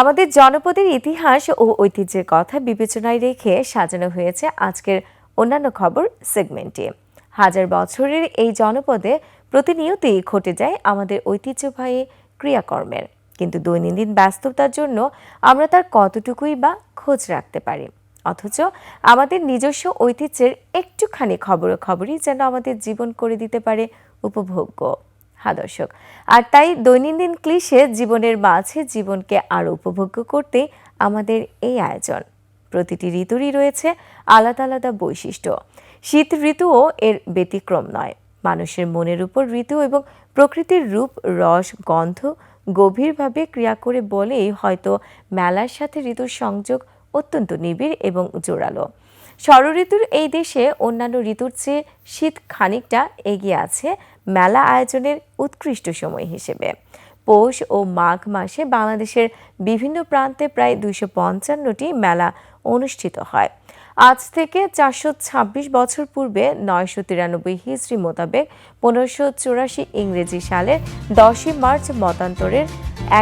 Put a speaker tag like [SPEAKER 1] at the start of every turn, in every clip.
[SPEAKER 1] আমাদের জনপদের ইতিহাস ও ঐতিহ্যের কথা বিবেচনায় রেখে সাজানো হয়েছে আজকের অন্যান্য খবর সেগমেন্টে। হাজার বছরের এই জনপদে প্রতিনিয়তই ঘটে যায় আমাদের ঐতিহ্যবাহী ক্রিয়াকর্মের। কিন্তু দৈনন্দিন ব্যস্ততার জন্য আমরা তার কতটুকুই বা খোঁজ রাখতে পারি? অথচ আমাদের নিজস্ব ঐতিহ্যের একটুখানি খবরাখবরই যেন আমাদের জীবন করে দিতে পারে উপভোগ্য। হ্যাঁ দর্শক আর তাই দৈনন্দিন ক্লিশে জীবনের মাঝে জীবনকে আরও উপভোগ্য করতে আমাদের এই আয়োজন। প্রতিটি ঋতুরই রয়েছে আলাদা আলাদা বৈশিষ্ট্য। শীত ঋতুও এর ব্যতিক্রম নয়। মানুষের মনের উপর ঋতু এবং প্রকৃতির রূপ, রস, গন্ধ গভীরভাবে ক্রিয়া করে বলেই হয়তো মেলার সাথে ঋতুর সংযোগ অত্যন্ত নিবিড় এবং জোরালো। ষড়ঋতুর এই দেশে অন্যান্য ঋতুর চেয়ে শীত খানিকটা এগিয়ে আছে মেলা আয়োজনের উৎকৃষ্ট সময় হিসেবে। পৌষ ও মাঘ মাসে বাংলাদেশের বিভিন্ন প্রান্তে প্রায় দুইশো পঞ্চান্নটি মেলা অনুষ্ঠিত হয়। আজ থেকে চারশো ছাব্বিশ বছর পূর্বে নয়শো তিরানব্বই হিজড়ি মোতাবেক পনেরোশো চুরাশি ইংরেজি সালের দশই মার্চ মতান্তরের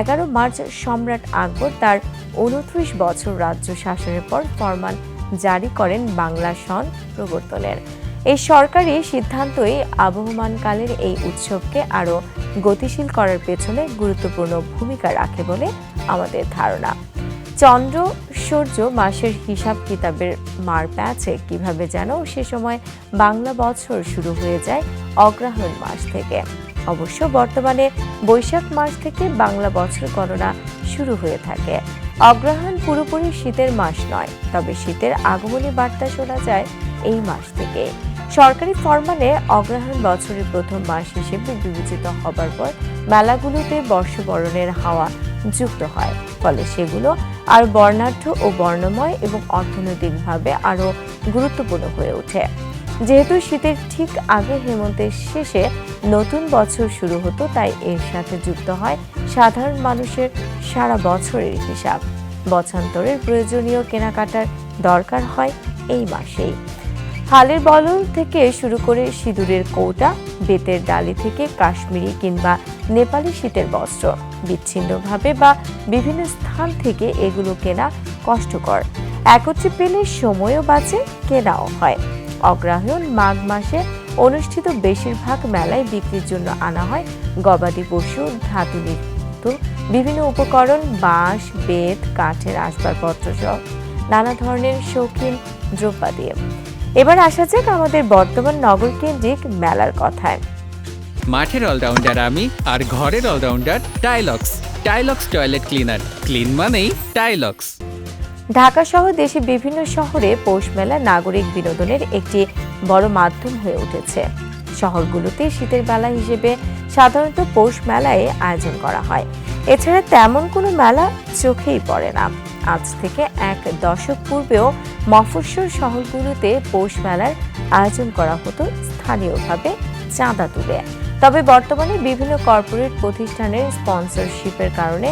[SPEAKER 1] এগারো মার্চ সম্রাট আকবর তার উনত্রিশ বছর রাজ্য শাসনের পর ফরমান জারি করেন বাংলা সন প্রবর্তনের। এই সরকারি সিদ্ধান্তই আবহমানকালের এই উৎসবকে আরও গতিশীল করার পেছনে গুরুত্বপূর্ণ ভূমিকা রাখে বলে আমাদের ধারণা। চন্দ্র, সূর্য মাসের হিসাব কিতাবের মার প্যাচে কীভাবে যেন সে সময় বাংলা বছর শুরু হয়ে যায় অগ্রহায়ণ মাস থেকে। অবশ্য বর্তমানে বৈশাখ মাস থেকে বাংলা বছর গণনা শুরু হয়ে থাকে। অগ্রহায়ণ পুরোপুরি শীতের মাস নয়, তবে শীতের আগমনী বার্তা শোনা যায় এই মাস থেকে। সরকারি ফরমানে অগ্রহায়ণ বছরের প্রথম মাস হিসেবে বিবেচিত হবার পর মেলাগুলোতে বর্ষবরণের হাওয়া যুক্ত হয়। ফলে সেগুলো আর বর্ণাঢ্য ও বর্ণময় এবং অর্থনৈতিকভাবে আরও গুরুত্বপূর্ণ হয়ে ওঠে। যেহেতু শীতের ঠিক আগে হেমন্তের শেষে নতুন বছর শুরু হতো, তাই এর সাথে যুক্ত হয় সাধারণ মানুষের সারা বছরের হিসাব। বছান্তরের প্রয়োজনীয় কেনাকাটার দরকার হয় এই মাসেই। হালের বলল থেকে শুরু করে সিঁদুরের কৌটা, বেতের ডালি থেকে কাশ্মীরি কিংবা নেপালি শীতের বস্ত্র, বিচ্ছিন্নভাবে বা বিভিন্ন স্থান থেকে এগুলো কেনা কষ্টকর। একত্রে পেলে সময়ও বাঁচে, কেনাও হয়। অগ্রহায়ণ মাঘ মাসে অনুষ্ঠিত বেশিরভাগ মেলায় বিক্রির জন্য আনা হয় গবাদি পশু, ধাতু নিত্য বিভিন্ন উপকরণ, বাঁশ, বেত, কাঠের আসবাবপত্র সহ নানা ধরনের শৌখিন দ্রব্যাদি এবার আসা যাক আমাদের বর্তমান নগর কেন্দ্রিক মেলার কথায়।
[SPEAKER 2] মাঠের অলরাউন্ডার আমি আর ঘরের allrounder Tilex Tilex toilet cleaner clean মানেই টাইলক্স
[SPEAKER 1] ঢাকা সহ দেশের বিভিন্ন শহরে পৌষ মেলা নাগরিক বিনোদনের একটি বড় মাধ্যম হয়ে উঠেছে। শহরগুলোতে শীতের বেলা হিসেবে সাধারণত পৌষ মেলায় আয়োজন করা হয়। এছাড়া তেমন কোনো মেলা চোখেই পড়ে না। আজ থেকে এক দশক পূর্বেও মফস্বল শহরগুলোতে পৌষ মেলার আয়োজন করা হতো স্থানীয়ভাবে চাঁদা তুলে। তবে বর্তমানে বিভিন্ন কর্পোরেট প্রতিষ্ঠানের স্পন্সরশিপের কারণে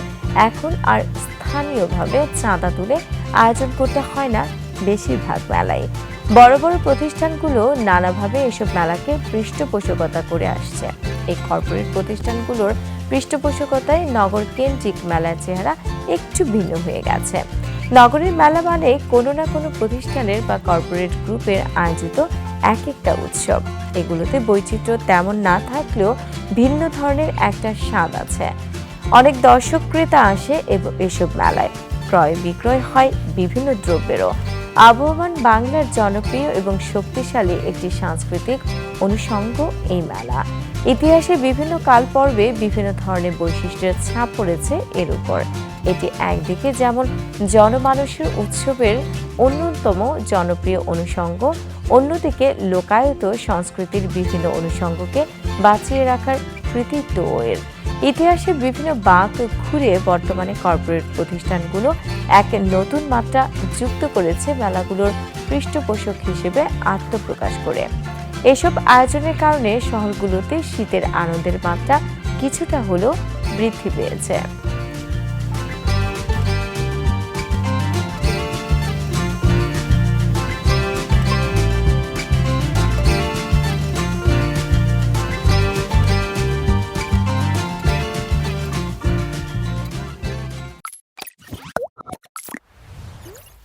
[SPEAKER 1] এখন আর স্থানীয়ভাবে চাঁদা তুলে আয়োজন করতে হয় না বেশিরভাগ মেলায়। বড় বড় প্রতিষ্ঠানগুলো নানাভাবে এসব মেলাকে পৃষ্ঠপোষকতা করে আসছে। এই কর্পোরেট প্রতিষ্ঠানগুলোর পৃষ্ঠপোষকতায় নগর কেন্দ্রিক মেলার চেহারা একটু ভিন্ন হয়ে গেছে। নগরের মেলা মানে কোনো না কোনো প্রতিষ্ঠানের বা কর্পোরেট গ্রুপের আয়োজিত এক একটা উৎসব। এগুলোতে বৈচিত্র্য তেমন না থাকলেও ভিন্ন ধরনের একটা স্বাদ আছে। অনেক দর্শক ক্রেতা আসে এবং, এসব মেলায়। ক্রয় বিক্রয় হয় বিভিন্ন দ্রব্যেরও। আবহমান বাংলার জনপ্রিয় এবং শক্তিশালী একটি সাংস্কৃতিক অনুষঙ্গ এই মেলা। ইতিহাসে বিভিন্ন কাল পর্বে বিভিন্ন ধরনের বৈশিষ্ট্যের ছাপ পড়েছে এর উপর। এটি একদিকে যেমন জনমানুষের উৎসবের অন্যতম জনপ্রিয় অনুষঙ্গ, অন্যদিকে লোকায়ত সংস্কৃতির বিভিন্ন অনুষঙ্গকে বাঁচিয়ে রাখার কৃতিত্ব এর। ইতিহাসে বিভিন্ন বাঁক ঘুরে বর্তমানে কর্পোরেট প্রতিষ্ঠানগুলো এক নতুন মাত্রা যুক্ত করেছে মেলাগুলোর পৃষ্ঠপোষক হিসেবে আত্মপ্রকাশ করে। এসব আয়োজনের কারণে শহরগুলোতে শীতের আনন্দের মাত্রা কিছুটা হলেও বৃদ্ধি পেয়েছে।